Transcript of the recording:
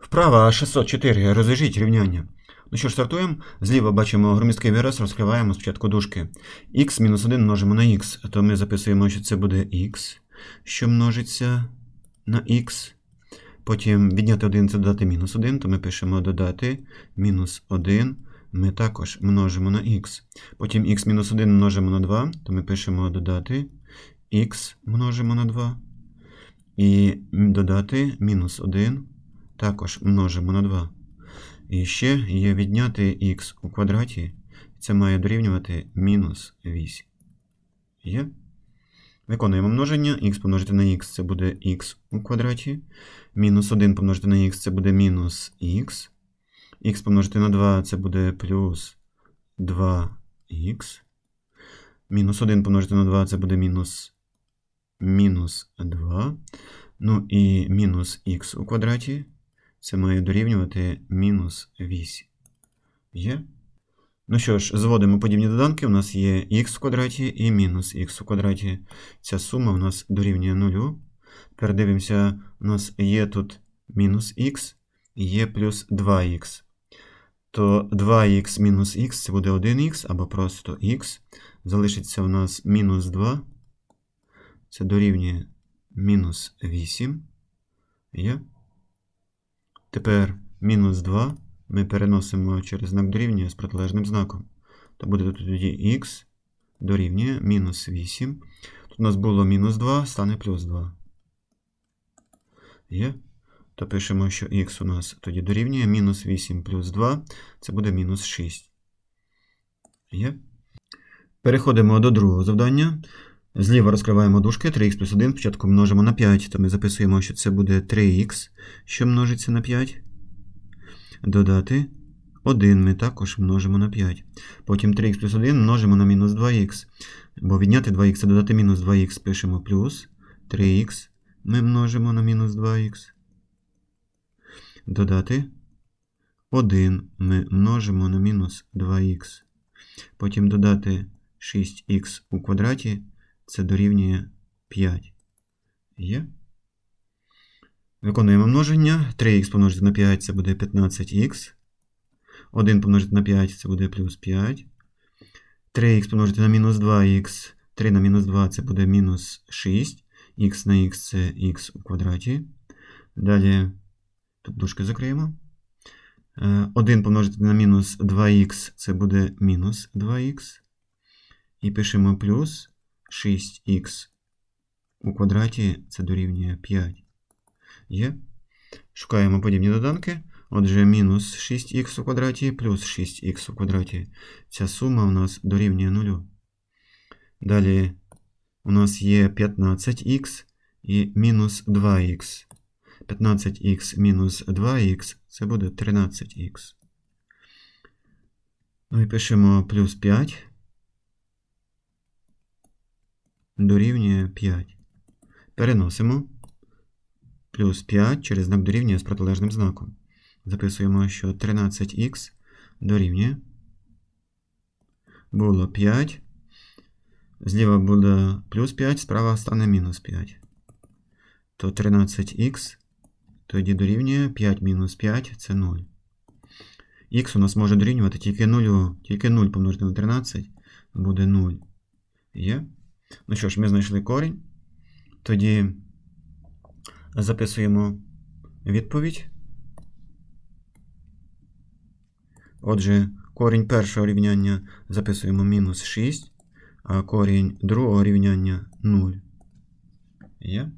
Вправа 604. Розв'яжіть рівняння. Ну що ж, стартуємо. Зліва бачимо громісткий вираз, розкриваємо спочатку дужки. х мінус 1 множимо на х, то ми записуємо, що це буде х, що множиться на х. Потім відняти 1 це додати мінус 1, то ми пишемо додати мінус 1. Ми також множимо на х. Потім х мінус 1 множимо на 2, то ми пишемо додати х множимо на 2. І додати мінус 1 також множимо на 2. І ще є відняти х у квадраті. Це має дорівнювати мінус 8. Є? Виконуємо множення. х помножити на х це буде х у квадраті. Мінус 1 помножити на х це буде мінус х. х помножити на 2 це буде плюс 2х. Мінус 1 помножити на 2 це буде мінус, мінус 2. Ну і мінус х у квадраті. Це має дорівнювати мінус 8. Є? Ну що ж, зводимо подібні доданки. У нас є х в квадраті і мінус х у квадраті. Ця сума у нас дорівнює 0. Тепер дивимося, у нас є тут мінус х і є плюс 2х. То 2х мінус х це буде 1х або просто х. Залишиться у нас мінус 2. Це дорівнює мінус 8. Є? Тепер мінус 2 ми переносимо через знак дорівнює з протилежним знаком. То буде тоді х дорівнює мінус 8. Тут у нас було мінус 2, стане плюс 2. Є? То пишемо, що х у нас тоді дорівнює мінус 8 плюс 2. Це буде мінус 6. Є? Переходимо до другого завдання. Зліва розкриваємо дужки 3х плюс 1. Спочатку множимо на 5, то ми записуємо, що це буде 3х, що множиться на 5. Додати 1 ми також множимо на 5. Потім 3х плюс 1 множимо на мінус 2х. Бо відняти 2х це додати мінус 2х пишемо плюс 3х ми множимо на мінус 2х. Додати 1 ми множимо на мінус 2х. Потім додати 6х у квадраті це дорівнює 5. Є? Виконуємо множення. 3х помножити на 5 це буде 15х. 1 помножити на 5 це буде плюс 5. 3х помножити на мінус 2х. 3 на мінус 2 це буде мінус 6. х на х це х у квадраті. Далі тут дужки закриємо. 1 помножити на мінус 2х це буде мінус 2х. І пишемо плюс 6х у квадраті це дорівнює 5. Є. Шукаємо подібні доданки. Отже, мінус 6х у квадраті плюс 6х у квадраті. Ця сума у нас дорівнює 0. Далі у нас є 15х і мінус 2х. 15х мінус 2х це буде 13х. Ну і пишемо плюс 5 дорівнює 5. Переносимо плюс 5 через знак дорівнює з протилежним знаком. Записуємо, що 13х дорівнює. Було 5. Зліва буде плюс 5, справа стане мінус 5. То 13х тоді дорівнює 5 мінус 5 це 0. Х у нас може дорівнювати тільки 0, тільки 0 помножити на 13 буде 0. Є? Ну що ж, ми знайшли корінь. Тоді записуємо відповідь. Отже, корінь першого рівняння записуємо мінус 6, а корінь другого рівняння 0. Є?